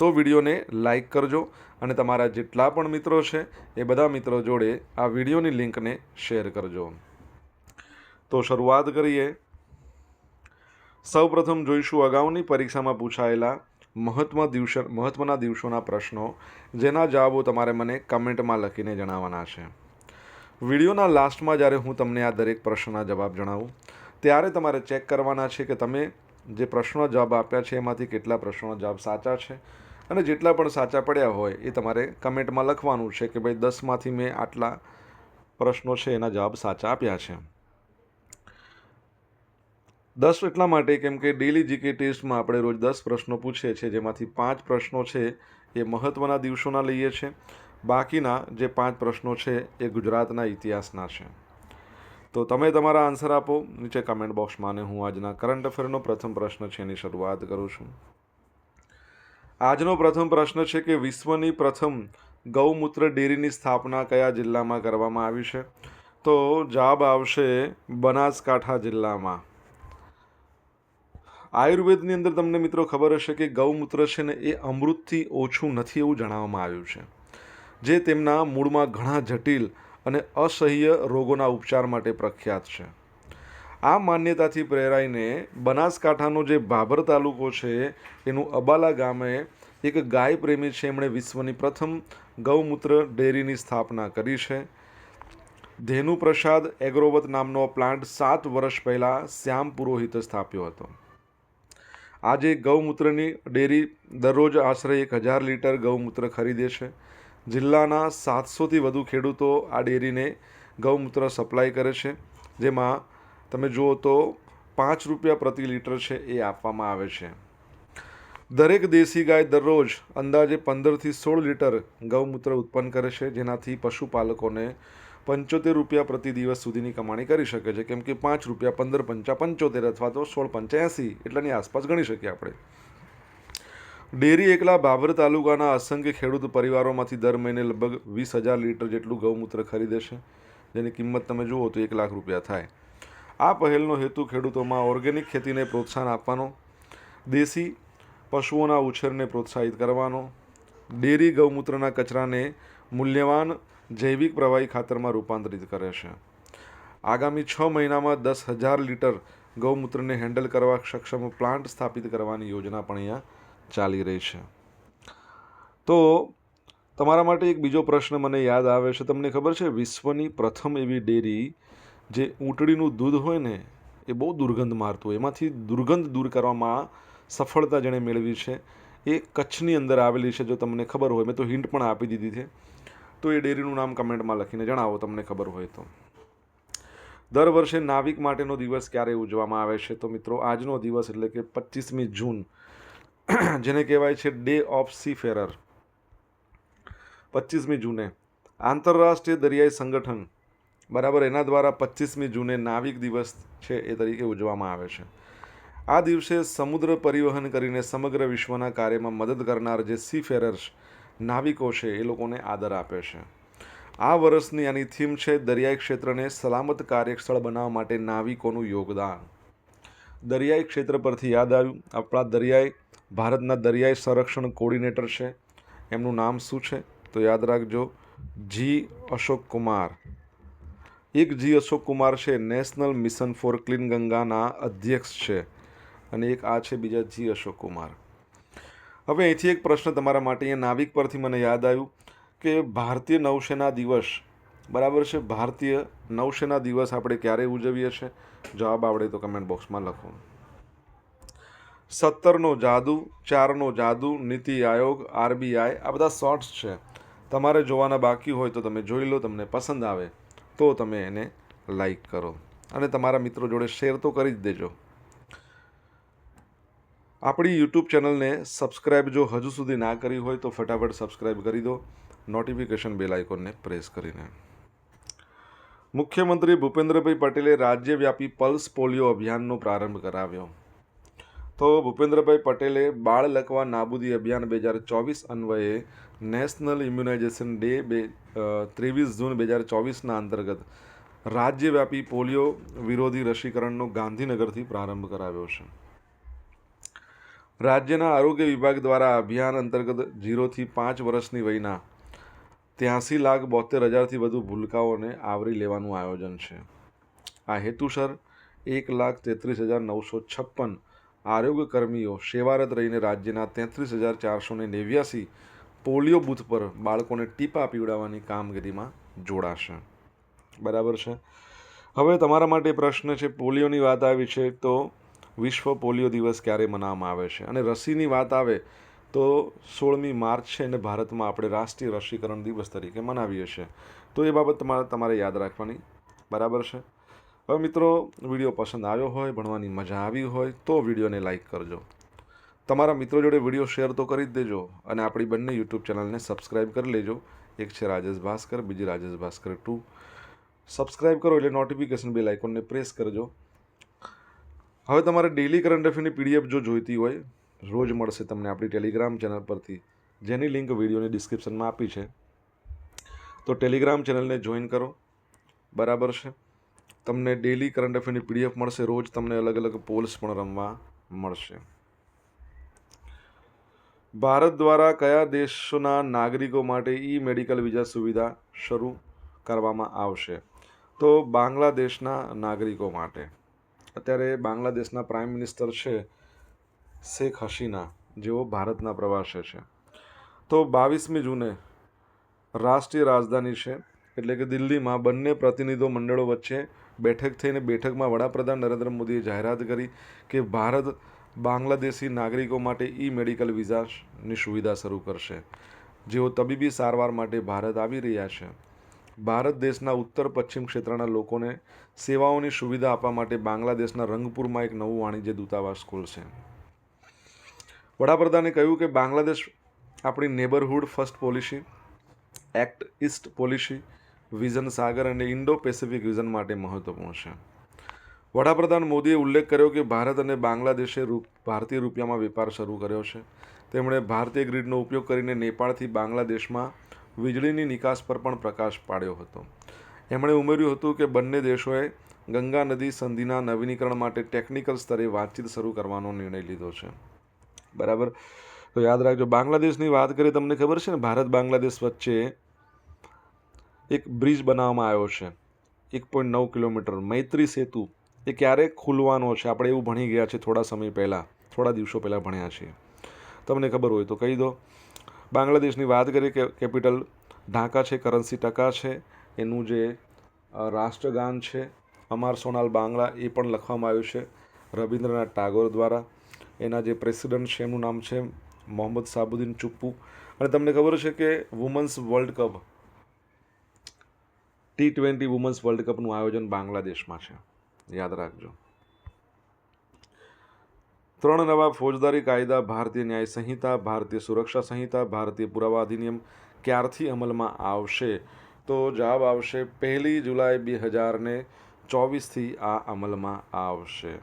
તો વિડીયોને લાઈક કરજો અને તમારા જેટલા પણ મિત્રો છે એ બધા મિત્રો જોડે આ વિડીયોની લિંકને શેર કરજો. તો શરૂઆત કરીએ. સૌપ્રથમ જોઈશું અગાઉની પરીક્ષામાં પૂછાયેલા મહત્વ દિવસ મહત્ત્વના દિવસોના પ્રશ્નો, જેના જવાબો તમારે મને કમેન્ટમાં લખીને જણાવવાના છે. વિડીયોના લાસ્ટમાં જ્યારે હું તમને આ દરેક પ્રશ્નના જવાબ જણાવું, ત્યારે તમારે ચેક કરવાના છે કે તમે જે પ્રશ્નો જવાબ આપ્યા છે, એમાંથી કેટલા પ્રશ્નોના જવાબ સાચા છે અને જેટલા પણ સાચા પડ્યા હોય એ તમારે કમેન્ટમાં લખવાનું છે કે ભાઈ દસમાંથી મેં આટલા પ્રશ્નો છે એના જવાબ સાચા આપ્યા છે. દસ એટલા માટે કેમ કે ડેલી જીકે ટેસ્ટમાં આપણે રોજ દસ પ્રશ્નો પૂછીએ છીએ, જેમાંથી પાંચ પ્રશ્નો છે એ મહત્ત્વના દિવસોના લઈએ છીએ બાકીના જે પાંચ પ્રશ્નો છે એ ગુજરાતના ઇતિહાસના છે. તો તમે તમારા આન્સર આપો નીચે કમેન્ટ બોક્સમાં અને હું આજના કરંટ અફેરનો પ્રથમ પ્રશ્ન છે એની શરૂઆત કરું છું. આજનો પ્રથમ પ્રશ્ન છે કે વિશ્વની પ્રથમ ગૌમૂત્ર ડેરીની સ્થાપના કયા જિલ્લામાં કરવામાં આવી છે? તો જવાબ આવશે બનાસકાંઠા જિલ્લામાં. આયુર્વેદની અંદર તમને મિત્રો ખબર હશે કે ગૌમૂત્ર છે ને એ અમૃતથી ઓછું નથી એવું જણાવવામાં આવ્યું છે. જે તેમના મૂળમાં ઘણા જટિલ અને અસહ્ય રોગોના ઉપચાર માટે પ્રખ્યાત છે. આ માન્યતાથી પ્રેરાઈને બનાસકાંઠાનો જે ભાભર તાલુકો છે, એનું અબાલા ગામે એક ગાય પ્રેમી છે, એમણે વિશ્વની પ્રથમ ગૌમૂત્ર ડેરીની સ્થાપના કરી છે. ધેનુ પ્રસાદ એગ્રોવત નામનો પ્લાન્ટ સાત વર્ષ પહેલાં શ્યામ પુરોહિતે સ્થાપ્યો હતો. આજે ગૌમૂત્રની ડેરી દરરોજ આશરે એક હજાર લીટર ગૌમૂત્ર ખરીદે છે. જિલ્લાના સાતસોથી વધુ ખેડૂતો આ ડેરીને ગૌમૂત્ર સપ્લાય કરે છે, જેમાં તમે જુઓ તો પાંચ રૂપિયા પ્રતિ લીટર છે એ આપવામાં આવે છે. દરેક દેશી ગાય દરરોજ અંદાજે પંદરથી સોળ લીટર ગૌમૂત્ર ઉત્પન્ન કરે છે, જેનાથી પશુપાલકોને પંચોતેર રૂપિયા પ્રતિ દિવસ સુધીની કમાણી કરી શકે છે. કેમ કે પાંચ રૂપિયા પંદર પંચા પંચોતેર અથવા તો સોળ પંચ્યાસી એટલાની આસપાસ ગણી શકીએ આપણે. ડેરી એકલા બાબર તાલુકાના અસંખ્ય ખેડૂત પરિવારોમાંથી દર મહિને લગભગ વીસ હજાર લીટર જેટલું ગૌમૂત્ર ખરીદે છે. જેની કિંમત તમે જુઓ તો એક લાખ રૂપિયા થાય. આ પહેલનો હેતુ ખેડૂતોમાં ઓર્ગેનિક ખેતીને પ્રોત્સાહન આપવાનો, દેશી પશુઓના ઉછેરને પ્રોત્સાહિત કરવાનો, ડેરી ગૌમૂત્રના કચરાને મૂલ્યવાન જૈવિક પ્રવાહી ખાતરમાં રૂપાંતરિત કરે છે. આગામી છ મહિનામાં દસ હજાર લીટર ગૌમૂત્રને હેન્ડલ કરવા સક્ષમ પ્લાન્ટ સ્થાપિત કરવાની યોજના પણ અહીંયા ચાલી રહી છે. તો તમારા માટે એક બીજો પ્રશ્ન મને યાદ આવે છે. તમને ખબર છે, વિશ્વની પ્રથમ એવી ડેરી જે ઊંટડીનું દૂધ હોય ને, એ બહુ દુર્ગંધ મારતું હોય. એમાંથી દુર્ગંધ દૂર કરવામાં સફળતા જેણે મેળવી છે. એ કચ્છની અંદર આવેલી છે, જો તમને ખબર હોય. મેં તો હિન્ટ પણ આપી દીધી છે. તો એ ડેરીનું નામ કમેન્ટમાં લખીને જણાવો, તમને ખબર હોય તો. દર વર્ષે નાવિક માટેનો દિવસ ક્યારે ઉજવવામાં આવે છે? તો મિત્રો, આજનો દિવસ એટલે કે પચીસમી જૂન, જેને કહેવાય છે ડે ઓફ સી ફેરર પચીસમી જૂને આંતરરાષ્ટ્રીય દરિયાઈ સંગઠન બરાબર, એના દ્વારા પચીસમી જૂને નાવિક દિવસ છે એ તરીકે ઉજવવામાં આવે છે. આ દિવસે સમુદ્ર પરિવહન કરીને સમગ્ર વિશ્વના કાર્યમાં મદદ કરનાર જે સી ફેરર્સ નાવિકો છે, એ લોકોને આદર આપે છે. આ વર્ષની આની થીમ છે દરિયાઈ ક્ષેત્રને સલામત કાર્યસ્થળ બનાવવા માટે નાવિકોનું યોગદાન. દરિયાઈ ક્ષેત્ર પરથી યાદ આવ્યું, આપણા દરિયાઈ, ભારતના દરિયાઈ સંરક્ષણ કોર્ડિનેટર છે. એમનું નામ શું છે? તો યાદ રાખજો, જી અશોક કુમાર. એક જી અશોક કુમાર છે, નેશનલ મિશન ફોર ક્લીન ગંગાના અધ્યક્ષ છે અને એક આ છે બીજા જી અશોક કુમાર. હવે અહીંથી એક પ્રશ્ન તમારા માટે અહીંયા નાવિક પરથી મને યાદ આવ્યું કે ભારતીય નૌસેના દિવસ, બરાબર છે? ભારતીય નૌસેના દિવસ આપણે ક્યારે ઉજવીએ છીએ? જવાબ આવડે તો કમેન્ટ બોક્સમાં લખો. સત્તરનો જાદુ, ચારનો જાદુ, નીતિ આયોગ, આરબીઆઈ, આ બધા શોર્ટ્સ છે. તમારે જોવાના બાકી હોય તો તમે જોઈ લો, તમને પસંદ આવે. તો તમે એને લાઈક કરો. અને તમારા મિત્રો જોડે શેર તો કરી જ દેજો. આપણી યુટ્યુબ ચેનલને સબસ્ક્રાઇબ જો હજુ સુધી ના કરી હોય તો ફટાફટ સબસ્ક્રાઇબ કરી દો. નોટિફિકેશન બેલ આઇકોનને પ્રેસ કરીને. મુખ્યમંત્રી ભૂપેન્દ્રભાઈ પટેલે રાજ્યવ્યાપી પલ્સ પોલિયો અભિયાનનો પ્રારંભ કરાવ્યો. તો ભૂપેન્દ્રભાઈ પટેલે બાળ લકવા નાબૂદી અભિયાન બે હજાર ચોવીસ અન્વયે નેશનલ ઇમ્યુનાઇઝેશન ડે બે ત્રેવીસ જૂન બે હજાર ચોવીસના અંતર્ગત રાજ્યવ્યાપી પોલિયો વિરોધી રસીકરણનો ગાંધીનગરથી પ્રારંભ કરાવ્યો છે. રાજ્યના આરોગ્ય વિભાગ દ્વારા અભિયાન અંતર્ગત જીરોથી પાંચ વર્ષની વયના ત્યાંસી લાખ બોતેર હજારથી વધુ ભૂલકાઓને આવરી લેવાનું આયોજન છે. આ હેતુસર એક લાખ તેત્રીસ હજાર નવસો છપ્પન આરોગ્ય કર્મીઓ સેવારત રહીને રાજ્યના તેત્રીસ હજાર ચારસો ને નેવ્યાસી પોલિયો બૂથ પર બાળકોને ટીપા પીવડાવવાની કામગીરીમાં જોડાશે. બરાબર છે? હવે તમારા માટે પ્રશ્ન છે, પોલિયોની વાત આવી છે તો વિશ્વ પોલિયો દિવસ ક્યારે મનાવવામાં આવે છે? અને રસીની વાત આવે તો સોળમી માર્ચ છે અને ભારતમાં આપણે રાષ્ટ્રીય રસીકરણ દિવસ તરીકે મનાવીએ છીએ. તો એ બાબત તમારે તમારે યાદ રાખવાની. બરાબર છે? હવે મિત્રો, વીડિયો પસંદ આવ્યો હોય, ભણવાની મજા આવી હોય તો વિડીયોને લાઈક કરજો. તમારા મિત્રો જોડે વીડિયો શેર તો કરી જ દેજો અને આપણી બંને યુટ્યુબ ચેનલને સબસ્ક્રાઈબ કરી લેજો. એક છે રાજેશ ભાસ્કર, બીજી રાજેશ ભાસ્કર ટુ. સબસ્ક્રાઈબ કરો એટલે નોટિફિકેશન બેલ આઇકોનને પ્રેસ કરજો. હવે તમારે ડેલી કરંટ અફેરની પીડીએફ જો જોઈતી હોય, રોજ મળશે તમને આપણી ટેલિગ્રામ ચેનલ પરથી. જેની લિંક વિડીયોની ડિસ્ક્રિપ્શનમાં આપી છે. તો ટેલિગ્રામ ચેનલને જોઈન કરો. બરાબર છે? તમને ડેલી કરંટ અફેરની પીડીએફ મળશે, રોજ તમને અલગ અલગ પોલ્સ પણ રમવા મળશે. ભારત દ્વારા કયા દેશોના નાગરિકો માટે ઈ મેડિકલ વિઝા સુવિધા શરૂ કરવામાં આવશે? તો બાંગ્લાદેશના નાગરિકો માટે. અત્યારે બાંગ્લાદેશના પ્રાઇમ મિનિસ્ટર છે શેખ હસીના, જેઓ ભારતના પ્રવાસે છે. તો બાવીસમી જૂને રાષ્ટ્રીય રાજધાની છે, એટલે કે દિલ્હીમાં બંને પ્રતિનિધિ મંડળો વચ્ચે બેઠક થઈને બેઠકમાં વડાપ્રધાન નરેન્દ્ર મોદીએ જાહેરાત કરી કે ભારત બાંગ્લાદેશી નાગરિકો માટે ઈ મેડિકલ વિઝાની સુવિધા શરૂ કરશે. જેઓ તબીબી સારવાર માટે ભારત આવી રહ્યા છે. ભારત દેશના ઉત્તર પશ્ચિમ ક્ષેત્રના લોકોને સેવાઓની સુવિધા આપવા માટે બાંગ્લાદેશના રંગપુરમાં એક નવું વાણિજ્ય દૂતાવાસ ખોલશે. વડાપ્રધાને કહ્યું કે બાંગ્લાદેશ આપણી neighbourhood first policy, act east policy, vision Sagar અને ઇન્ડો પેસિફિક વિઝન માટે મહત્વપૂર્ણ છે. વડાપ્રધાન મોદીએ ઉલ્લેખ કર્યો કે ભારત અને બાંગ્લાદેશે રૂપ, ભારતીય રૂપિયામાં વેપાર શરૂ કર્યો છે. તેમણે ભારતીય ગ્રીડનો ઉપયોગ કરીને નેપાળથી બાંગ્લાદેશમાં વીજળીની નિકાસ પર પણ પ્રકાશ પાડ્યો હતો. એમણે ઉમેર્યું હતું કે બંને દેશોએ ગંગા નદી સંધિના નવીનીકરણ માટે ટેકનિકલ સ્તરે વાતચીત શરૂ કરવાનો નિર્ણય લીધો છે. બરાબર? તો યાદ રાખજો, બાંગ્લાદેશની વાત કરીએ, તમને ખબર છે ને, ભારત બાંગ્લાદેશ વચ્ચે એક બ્રિજ બનાવવામાં આવ્યો છે. એક પોઈન્ટ નવ કિલોમીટર, મૈત્રી સેતુ એ ક્યારે ખુલવાનો છે? આપણે એવું ભણી ગયા છે થોડા સમય પહેલાં, થોડા દિવસો પહેલાં ભણ્યા છીએ. તમને ખબર હોય તો કહી દો. બાંગ્લાદેશની વાત કરીએ કે કેપિટલ ઢાકા છે, કરન્સી ટકા છે, એનું જે રાષ્ટ્રગાન છે, અમાર સોનાલ બાંગ્લા એ પણ લખવામાં આવ્યું છે રવિન્દ્રનાથ ટાગોર દ્વારા. એના જે પ્રેસિડન્ટ છે, એમનું નામ છે મોહમ્મદ સાબુદ્દીન ચુપ્પુ. અને તમને ખબર છે કે women's world cup, T twenty women's world કપનું આયોજન બાંગ્લાદેશમાં છે. યાદ રાખજો. ત્રણ નવા ફોજદારી કાયદા, ભારતીય ન્યાય સંહિતા, ભારતીય સુરક્ષા સંહિતા, ભારતીય પુરાવા અધિનિયમ ક્યારથી અમલમાં આવશે? તો જવાબ આવશે પહેલી જુલાઈ બે હજારને ચોવીસથી આ અમલમાં આવશે.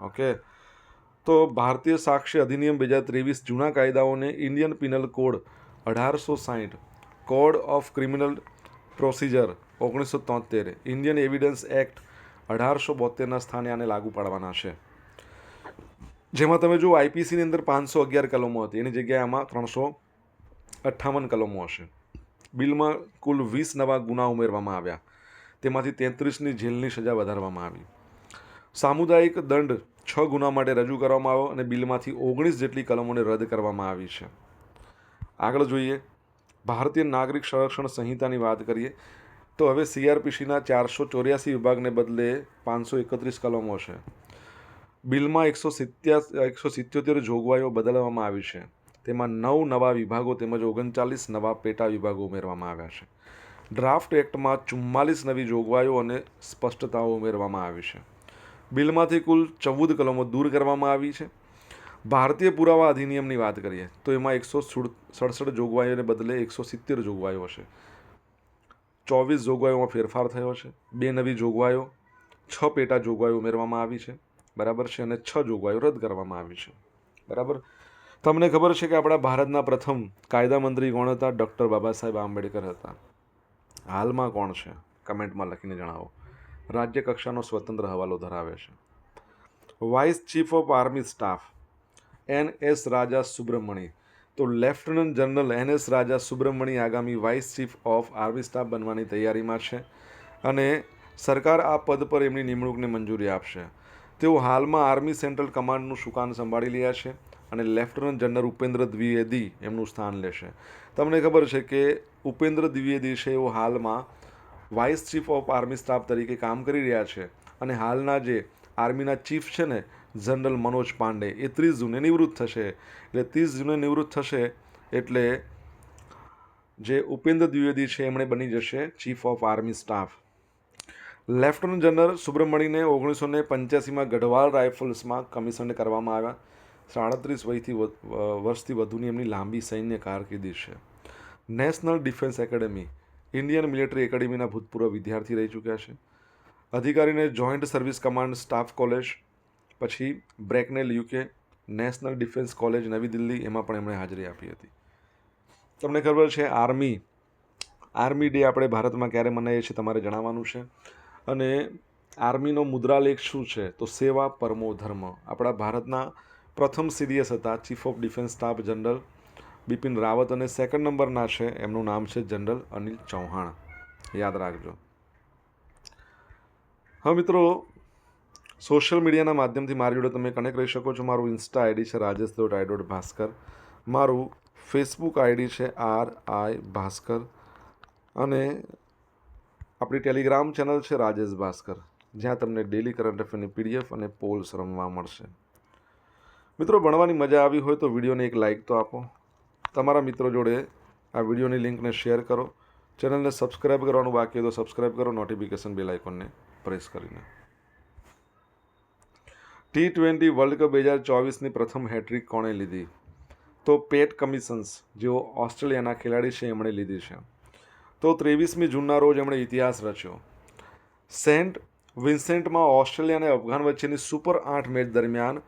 ઓકે? તો ભારતીય સાક્ષી અધિનિયમ બે હજાર ત્રેવીસ જૂના કાયદાઓને ઇન્ડિયન પિનલ કોડ અઢારસો સાહીઠ કોડ ઓફ ક્રિમિનલ પ્રોસિજર ઓગણીસો તોતેર, ઇન્ડિયન એવિડન્સ એક્ટ અઢારસો બોતેરના સ્થાને આને લાગુ પાડવાના છે. જેમાં તમે જો આઈપીસીની અંદર પાંચસો અગિયાર કલમો હતી. એની જગ્યાએ આમાં ત્રણસો અઠ્ઠાવન કલમો હશે. બિલમાં કુલ વીસ નવા ગુના ઉમેરવામાં આવ્યા. તેમાંથી તેત્રીસની જેલની સજા વધારવામાં આવી. સામુદાયિક દંડ છ ગુના માટે રજૂ કરવામાં આવ્યો અને બિલમાંથી ઓગણીસ જેટલી કલમોને રદ કરવામાં આવી છે. આગળ જોઈએ, ભારતીય નાગરિક સંરક્ષણ સંહિતાની વાત કરીએ તો હવે સીઆરપીસીના ચારસો ચોર્યાસી વિભાગને બદલે પાંચસો એકત્રીસ કલમો છે. બિલમાં એકસો સિત્યા એકસો સિત્યોતેર જોગવાઈઓ બદલવામાં આવી છે. તેમાં નવ નવા વિભાગો તેમજ ઓગણચાલીસ નવા પેટા વિભાગો ઉમેરવામાં આવ્યા છે. ડ્રાફ્ટ એક્ટમાં ચુમ્માલીસ નવી જોગવાઈઓ અને સ્પષ્ટતાઓ ઉમેરવામાં આવી છે. બિલમાંથી કુલ ચૌદ કલમો દૂર કરવામાં આવી છે. ભારતીય પુરાવા અધિનિયમની વાત કરીએ તો એમાં એકસો સડસઠ જોગવાઈઓને બદલે એકસો સિત્તેર જોગવાઈઓ છે. ચોવીસ જોગવાઈઓમાં ફેરફાર થયો છે. બે નવી જોગવાઈઓ, છ પેટા જોગવાઈઓ ઉમેરવામાં આવી છે. બરાબર છે અને છ જોગવાઈઓ રદ કરવામાં આવી છે. બરાબર? તમને ખબર છે કે આપણા ભારતના પ્રથમ કાયદા મંત્રી કોણ હતા? ડૉક્ટર બાબા સાહેબ આંબેડકર હતા. હાલમાં કોણ છે? કમેન્ટમાં લખીને જણાવો. રાજ્ય કક્ષાનો સ્વતંત્ર હવાલો ધરાવે છે. Vice chief of army staff, N S Raja Subramani તો lieutenant general N S Raja Subramani આગામી vice chief of army staff બનવાની તૈયારીમાં છે અને સરકાર આ પદ પર એમની નિમણૂકને મંજૂરી આપશે. તેઓ હાલમાં આર્મી સેન્ટ્રલ કમાન્ડનું સુકાન સંભાળી રહ્યા છે અને લેફ્ટનન્ટ જનરલ ઉપેન્દ્ર દ્વિવેદી એમનું સ્થાન લેશે. તમને ખબર છે કે ઉપેન્દ્ર દ્વિવેદી છે એઓ હાલમાં vice chief of army staff તરીકે કામ કરી રહ્યા છે અને હાલના જે આર્મીના ચીફ છે ને જનરલ મનોજ પાંડે. એ ત્રીસ જૂને નિવૃત્ત થશે. એટલે ત્રીસ જૂને નિવૃત્ત થશે એટલે જે ઉપેન્દ્ર દ્વિવેદી છે, એમણે બની જશે chief of army staff. Lieutenant general સુબ્રમણ્યને ઓગણીસો ને પંચ્યાસીમાં ગઢવાલ રાઇફલ્સમાં કમિશન કરવામાં આવ્યા. સાડત્રીસ વયથી વર્ષથી વધુની એમની લાંબી સૈન્ય કારકિર્દી છે. National defence academy. Indian military એકેડેમીના ભૂતપૂર્વ વિદ્યાર્થી રહી ચૂક્યા છે. અધિકારીને joint service command staff college. પછી Bracknell UK national defence college નવી દિલ્હી એમાં પણ એમણે હાજરી આપી હતી. તમને ખબર છે આર્મી આર્મી ડે આપણે ભારતમાં ક્યારે મનાવીએ છીએ તમારે જણાવવાનું છે. અને આર્મીનો મુદ્રાલેખ શું છે? તો સેવા પરમો ધર્મ. આપણા ભારતના પ્રથમ સીડીએસ હતા, chief of defence staff general Bipin Rawat અને સેકન્ડ નંબરના છે, એમનું નામ છે જનરલ અનિલ ચૌહાણ. યાદ રાખજો. હા મિત્રો સોશિયલ મીડિયાના માધ્યમથી મારી જોડે તમે કનેક્ટ રહી શકો છો. મારું ઇન્સ્ટા આઈડી છે Rajesh dot I dot Bhaskar મારું ફેસબુક આઈડી છે આર આઈ ભાસ્કર અને આપણી ટેલિગ્રામ ચેનલ છે રાજેશ ભાસ્કર જ્યાં તમને ડેલી કરંટ અફેરની પીડીએફ અને પોલ્સ રમવા મળશે. મિત્રો, ભણવાની મજા આવી હોય તો વિડીયોને એક લાઇક તો આપો. તમારા મિત્રો જોડે આ વિડીયોની લિંકને શેર કરો. ચેનલને સબસ્ક્રાઈબ કરવાનું બાકી હોય તો સબસ્ક્રાઈબ કરો. નોટિફિકેશન બેલ આઇકોનને પ્રેસ કરીને. ટી ટ્વેન્ટી વર્લ્ડ કપ બે હજાર ચોવીસની પ્રથમ હેટ્રિક કોણે લીધી? તો પેટ કમિશન્સ જેઓ ઓસ્ટ્રેલિયાના ખેલાડી છે, એમણે લીધી છે. તો ત્રેવીસમી જૂનના રોજ એમણે ઇતિહાસ રચ્યો. સેન્ટ વિન્સેન્ટમાં ઓસ્ટ્રેલિયા અને અફઘાન વચ્ચેની સુપર આઠ મેચ દરમિયાન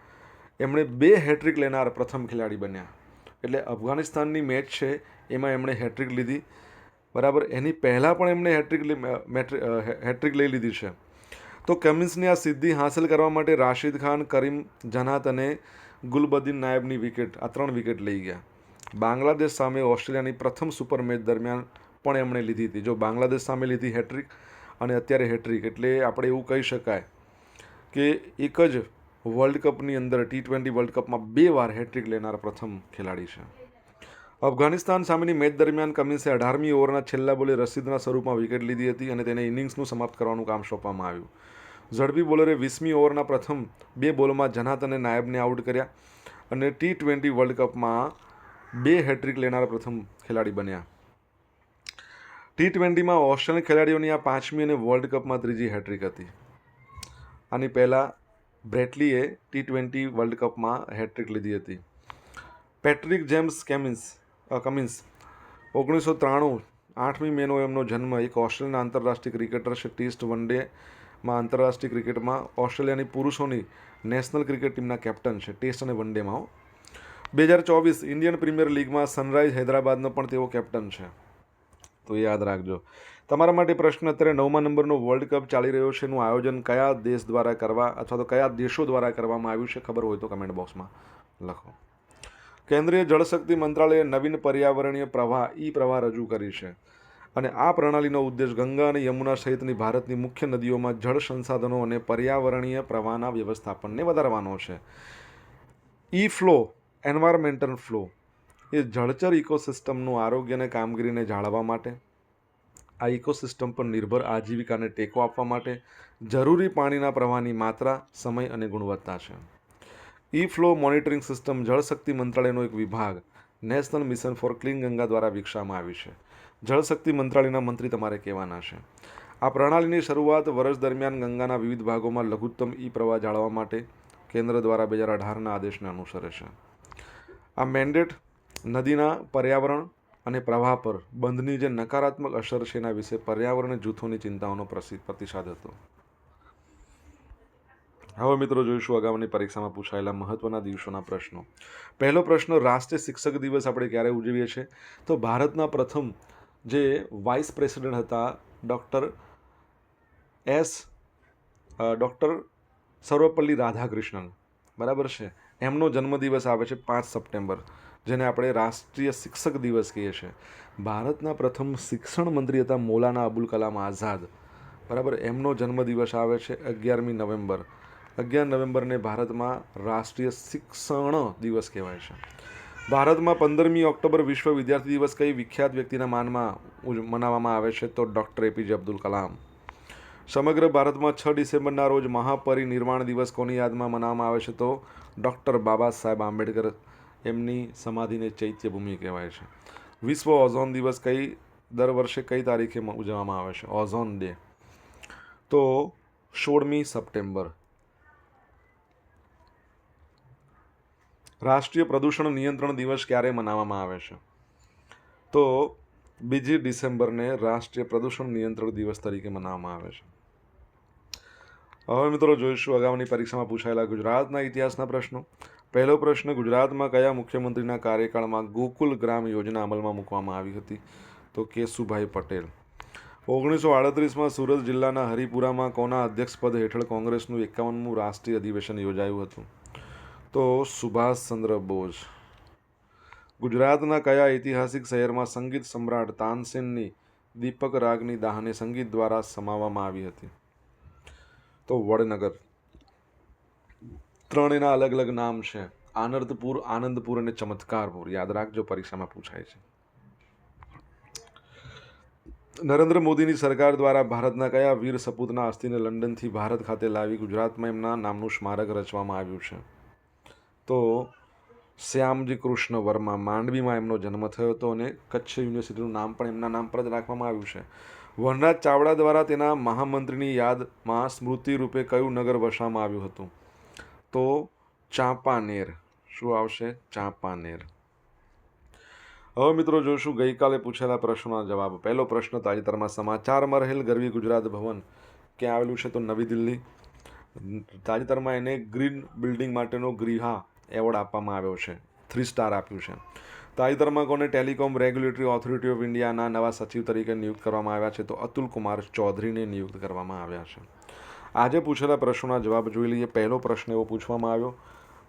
એમણે બે હેટ્રિક લેનાર પ્રથમ ખેલાડી બન્યા. એટલે અફઘાનિસ્તાનની મેચ છે, એમાં એમણે હેટ્રિક લીધી. બરાબર, એની પહેલાં પણ એમણે હેટ્રિક હેટ્રિક લઈ લીધી છે. તો કમિન્સની આ સિદ્ધિ હાંસલ કરવા માટે રાશિદ ખાન, કરીમ જનાત અને ગુલબદીન નાયબની વિકેટ, આ ત્રણ વિકેટ લઈ ગયા. બાંગ્લાદેશ સામે ઓસ્ટ્રેલિયાની પ્રથમ સુપર મેચ દરમિયાન પણ એમણે લીધી હતી. જો બાંગ્લાદેશ સામે લીધી હેટ્રિક અને અત્યારે હેટ્રિક, એટલે આપણે એવું કહી શકાય કે એક જ વર્લ્ડ કપની અંદર, ટી ટ્વેન્ટી વર્લ્ડ કપમાં બે વાર હેટ્રિક લેનાર પ્રથમ ખેલાડી છે. અફઘાનિસ્તાન સામેની મેચ દરમિયાન કમિન્સે અઢારમી ઓવરના છેલ્લા બોલે રસીદના સ્વરૂપમાં વિકેટ લીધી હતી અને તેને ઇનિંગ્સનું સમાપ્ત કરવાનું કામ સોંપવામાં આવ્યું. ઝડપી બોલરે વીસમી ઓવરના પ્રથમ બે બોલમાં જનાત અને નાયબને આઉટ કર્યા અને ટી ટ્વેન્ટી વર્લ્ડ કપમાં બે હેટ્રિક લેનારા પ્રથમ ખેલાડી બન્યા. ટી ટ્વેન્ટીમાં ઓસ્ટ્રેલિયન ખેલાડીઓની આ પાંચમી અને વર્લ્ડ કપમાં ત્રીજી હેટ્રિક હતી. આની પહેલાં બ્રેટલીએ ટી ટ્વેન્ટી વર્લ્ડ કપમાં હેટ્રિક લીધી હતી. પેટ્રિક જેમ્સ કેમિન્સ કમિન્સ ઓગણીસો ત્રાણું આઠમી મેનો એમનો જન્મ એક ઓસ્ટ્રેલિયન આંતરરાષ્ટ્રીય ક્રિકેટર છે ટેસ્ટ વન ડેમાં આંતરરાષ્ટ્રીય ક્રિકેટમાં ઓસ્ટ્રેલિયાની પુરુષોની નેશનલ ક્રિકેટ ટીમના કેપ્ટન છે. ટેસ્ટ અને વન ડેમાં બે હજાર ચોવીસ ઇન્ડિયન પ્રીમિયર લીગમાં સનરાઇઝ હૈદરાબાદનો પણ તેઓ કેપ્ટન છે. તો યાદ રાખજો. તમારા માટે પ્રશ્ન અત્યારે નવમા નંબરનો વર્લ્ડ કપ ચાલી રહ્યો છે. એનું આયોજન કયા દેશ દ્વારા કરવા અથવા તો કયા દેશો દ્વારા કરવામાં આવ્યું છે ખબર હોય તો કમેન્ટ બોક્સમાં લખો. કેન્દ્રીય જળશક્તિ મંત્રાલયે નવીન પર્યાવરણીય પ્રવાહ ઈ પ્રવાહ રજૂ કરી છે. અને આ પ્રણાલીનો ઉદ્દેશ ગંગા અને યમુના સહિતની ભારતની મુખ્ય નદીઓમાં જળ સંસાધનો અને પર્યાવરણીય પ્રવાહના વ્યવસ્થાપનને વધારવાનો છે. ઈ ફ્લો, એન્વાયરમેન્ટલ ફ્લો, એ જળચર ઇકોસિસ્ટમનું આરોગ્ય અને કામગીરીને જાળવવા માટે, આ ઇકોસિસ્ટમ પર નિર્ભર આજીવિકાને ટેકો આપવા માટે જરૂરી પાણીના પ્રવાહની માત્રા, સમય અને ગુણવત્તા છે. ઈ ફ્લો મોનિટરિંગ સિસ્ટમ જળશક્તિ મંત્રાલયનો એક વિભાગ, national mission for clean Ganga દ્વારા વિકસાવવામાં આવી છે. જળશક્તિ મંત્રાલયના મંત્રી તમારે કહેવાના છે. આ પ્રણાલીની શરૂઆત વર્ષ દરમિયાન ગંગાના વિવિધ ભાગોમાં લઘુત્તમ ઈ પ્રવાહ જાળવવા માટે કેન્દ્ર દ્વારા બે હજાર અઢારના આદેશને અનુસરે છે. આ મેન્ડેટ નદીના પર્યાવરણ અને પ્રવાહ પર બંધની જે નકારાત્મક અસર છે એના વિશે પર્યાવરણ જૂથોની ચિંતાઓનો પ્રતિસાદ હતો. હવે મિત્રો જોઈશું અગાઉની પરીક્ષામાં પૂછાયેલા મહત્વના દિવસોના પ્રશ્નો. પહેલો પ્રશ્ન, રાષ્ટ્રીય શિક્ષક દિવસ આપણે ક્યારે ઉજવીએ છીએ? તો ભારતના પ્રથમ જે વાઇસ પ્રેસિડેન્ટ હતા doctor S doctor Sarvepalli Radhakrishnan. બરાબર છે? એમનો જન્મદિવસ આવે છે પાંચ સપ્ટેમ્બર, જેને આપણે રાષ્ટ્રીય શિક્ષક દિવસ કહીએ છીએ. ભારતના પ્રથમ શિક્ષણ મંત્રી હતા મૌલાના અબુલ કલામ આઝાદ. બરાબર? એમનો જન્મદિવસ આવે છે અગિયારમી નવેમ્બર. અગિયાર નવેમ્બરને ભારતમાં રાષ્ટ્રીય શિક્ષણ દિવસ કહેવાય છે. ભારતમાં પંદરમી ઓક્ટોબર વિશ્વ વિદ્યાર્થી દિવસ કઈ વિખ્યાત વ્યક્તિના માનમાં મનાવવામાં આવે છે તો ડૉક્ટર એપીજે અબ્દુલ કલામ. સમગ્ર ભારતમાં છ ડિસેમ્બરના રોજ મહાપરિનિર્વાણ દિવસ કોની યાદમાં મનાવવામાં આવે છે તો ડૉક્ટર બાબા સાહેબ આંબેડકર એમની સમાધિને ચૈત્યભૂમિ કહેવાય છે. વિશ્વ ઓઝોન દિવસ કઈ, દર વર્ષે કઈ તારીખે ઉજવવામાં આવે છે? Ozone day. તો સોળમી સપ્ટેમ્બર. રાષ્ટ્રીય પ્રદૂષણ નિયંત્રણ દિવસ ક્યારે મનાવવામાં આવે છે? તો બીજી ડિસેમ્બરને રાષ્ટ્રીય પ્રદૂષણ નિયંત્રણ દિવસ તરીકે મનાવવામાં આવે છે. હવે મિત્રો જોઈશું અગાઉની પરીક્ષામાં પૂછાયેલા ગુજરાતના ઇતિહાસના પ્રશ્નો. પહેલો પ્રશ્ન, ગુજરાતમાં કયા મુખ્યમંત્રીના કાર્યકાળમાં ગોકુલ ગ્રામ યોજના અમલમાં મૂકવામાં આવી હતી? તો કેશુભાઈ પટેલ. ઓગણીસો આડત્રીસમાં સુરત જિલ્લાના હરિપુરામાં કોના અધ્યક્ષપદ હેઠળ કોંગ્રેસનું એકાવનમું રાષ્ટ્રીય અધિવેશન યોજાયું હતું? તો સુભાષચંદ્ર બોઝ. ગુજરાતના કયા ઐતિહાસિક શહેરમાં સંગીત સમ્રાટ તાનસેનની દીપક રાગની દાહને સંગીત દ્વારા સમાવવામાં આવી હતી? તો વડનગર. ત્રણેયના અલગ અલગ નામ છે. આનંદપુર આનંદપુર અને ચમત્કારપુર. યાદ રાખજો, પરીક્ષામાં પૂછાય છે. નરેન્દ્ર મોદીની સરકાર દ્વારા ભારતના કયા વીર સપૂતના અસ્થિને લંડનથી ભારત ખાતે લાવી ગુજરાતમાં એમના નામનું સ્મારક રચવામાં આવ્યું છે? તો શ્યામજી કૃષ્ણ વર્મા માંડવીમાં એમનો જન્મ થયો હતો અને કચ્છ યુનિવર્સિટીનું નામ પણ એમના નામ પર જ રાખવામાં આવ્યું છે. વનરાજ ચાવડા દ્વારા તેના મહામંત્રીની યાદમાં સ્મૃતિ રૂપે કયું નગર વસવામાં આવ્યું હતું? તો ચાંપાનેર. શું આવશે? ચાંપાનેર. હવે મિત્રો જોઈશું ગઈકાલે પૂછેલા પ્રશ્નોના જવાબ. પહેલો પ્રશ્ન તાજેતરમાં સમાચારમાં રહેલ ગરવી ગુજરાત ભવન ક્યાં આવેલું છે? તો નવી દિલ્હી. તાજેતરમાં એને ગ્રીન બિલ્ડિંગ માટેનો ગ્રીહા એવોર્ડ આપવામાં આવ્યો છે. થ્રી સ્ટાર આપ્યું છે. તાજેતરમાં કોને ટેલિકોમ રેગ્યુલેટરી ઓથોરિટી ઓફ ઇન્ડિયાના નવા સચિવ તરીકે નિયુક્ત કરવામાં આવ્યા છે તો અતુલ કુમાર ચૌધરીને નિયુક્ત કરવામાં આવ્યા છે. આજે પૂછેલા પ્રશ્નોના જવાબ જોઈ લઈએ. પહેલો પ્રશ્ન એવો પૂછવામાં આવ્યો.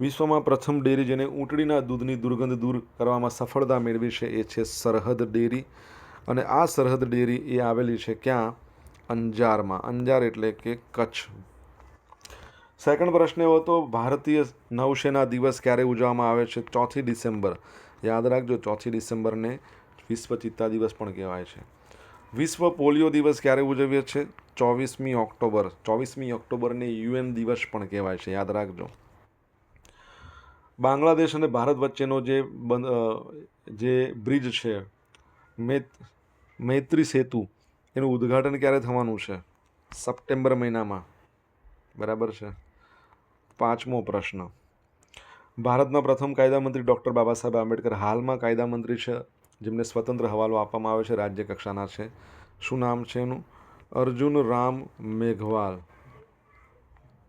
વિશ્વમાં પ્રથમ ડેરી જેને ઊંટડીના દૂધની દુર્ગંધ દૂર કરવામાં સફળતા મેળવી છે એ છે સરહદ ડેરી. અને આ સરહદ ડેરી એ આવેલી છે ક્યાં? અંજારમાં. અંજાર એટલે કે કચ્છ. સેકન્ડ પ્રશ્ન એવો હતો, ભારતીય નૌસેના દિવસ ક્યારે ઉજવવામાં આવે છે? ચોથી ડિસેમ્બર. યાદ રાખજો, ચોથી ડિસેમ્બરને વિશ્વ ચિત્તા દિવસ પણ કહેવાય છે. વિશ્વ પોલિયો દિવસ ક્યારે ઉજવીએ છે ચોવીસમી ઓક્ટોબર. ચોવીસમી ઓક્ટોબરને યુએન દિવસ પણ કહેવાય છે. યાદ રાખજો. બાંગ્લાદેશ અને ભારત વચ્ચેનો જે બંધ જે બ્રિજ છે, મેત, મૈત્રી સેતુ, એનું ઉદ્ઘાટન ક્યારે થવાનું છે? સપ્ટેમ્બર મહિનામાં. બરાબર છે? પાંચમો પ્રશ્ન. ભારતના પ્રથમ કાયદા મંત્રી ડૉક્ટર બાબા સાહેબ આંબેડકર હાલમાં કાયદા મંત્રી છે, જેમને સ્વતંત્ર હવાલો આપવામાં આવે છે રાજ્ય કક્ષાના છે. શું નામ છે એનું? અર્જુન રામ મેઘવાલ.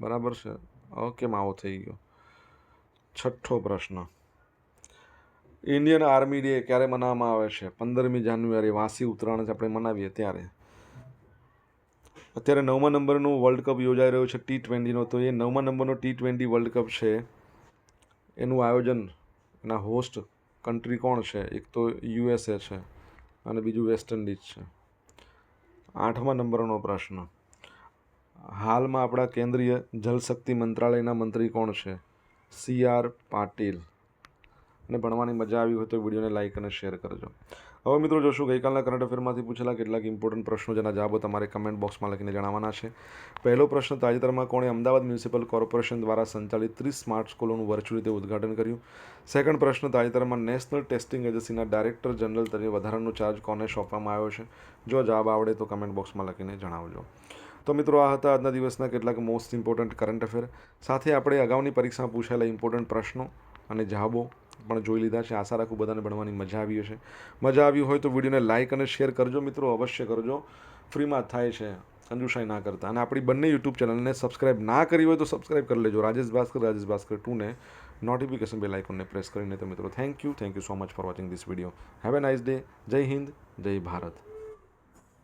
બરાબર છે? ઓકે, માવો થઈ ગયો. છઠ્ઠો પ્રશ્ન. ઇન્ડિયન આર્મી ડે ક્યારે મનાવવામાં આવે છે? પંદરમી જાન્યુઆરી, વાસી ઉત્તરાયણ આપણે મનાવીએ ત્યારે. અત્યારે નવમા નંબરનું વર્લ્ડ કપ યોજાઈ રહ્યો છે ટી ટ્વેન્ટીનો તો એ નવમા નંબરનો ટી ટ્વેન્ટી વર્લ્ડ કપ છે. એનું આયોજન એના હોસ્ટ કન્ટ્રી કોણ છે? એક તો યુએસએ છે અને બીજું વેસ્ટ ઇન્ડિઝ છે. આઠમા નંબરનો પ્રશ્ન. હાલમાં આપણા કેન્દ્રીય જલશક્તિ મંત્રાલયના મંત્રી કોણ છે? C R Patil. અને ભણવાની મજા આવી હોય તો વિડીયોને લાઇક અને શેર કરજો. હવે મિત્રો જોશું, ગઈકાલના કરંટ અફેરમાંથી પૂછેલા કેટલાક ઇમ્પોર્ટન્ટ પ્રશ્નો જેના જવાબો તમારે કમેન્ટ બોક્સમાં લખીને જણાવવાના છે. પહેલો પ્રશ્ન, તાજેતરમાં કોણે અમદાવાદ મ્યુનિસિપલ કોર્પોરેશન દ્વારા સંચાલિત ત્રીસ સ્માર્ટ સ્કૂલોનું વર્ચ્યુઅલ રીતે ઉદ્ઘાટન કર્યું? સેકન્ડ પ્રશ્ન, તાજેતરમાં નેશનલ ટેસ્ટિંગ એજન્સીના ડાયરેક્ટર જનરલ તરીકે વધારાનો ચાર્જ કોને સોંપવામાં આવ્યો છે? જો જવાબ આવડે તો કમેન્ટ બોક્સમાં લખીને જણાવજો. તો મિત્રો, આ હતા આજના દિવસના કેટલાક મોસ્ટ ઇમ્પોર્ટન્ટ કરંટ અફેર સાથે આપણે અગાઉની પરીક્ષામાં પૂછાયેલા ઇમ્પોર્ટન્ટ પ્રશ્નો અને જવાબો પણ જોઈ લીધા છે. આશા રાખું બધાને ભણવાની મજા આવી હશે. મજા આવી હોય તો વિડીયોને લાઇક અને શેર કરજો મિત્રો. અવશ્ય કરજો. ફ્રીમાં થાય છે. કંજુસાઈ ના કરતા. અને આપણી બંને યુટ્યુબ ચેનલને સબસ્ક્રાઇબ ના કરી હોય તો સબસ્ક્રાઇબ કરી લેજો. રાજેશ ભાસ્કર રાજેશ ભાસ્કર ટુને નોટિફિકેશન બેલ આઇકોનને પ્રેસ કરીને તો મિત્રો thank you thank you so much for watching this video have a nice day Jai Hind, Jai Bharat.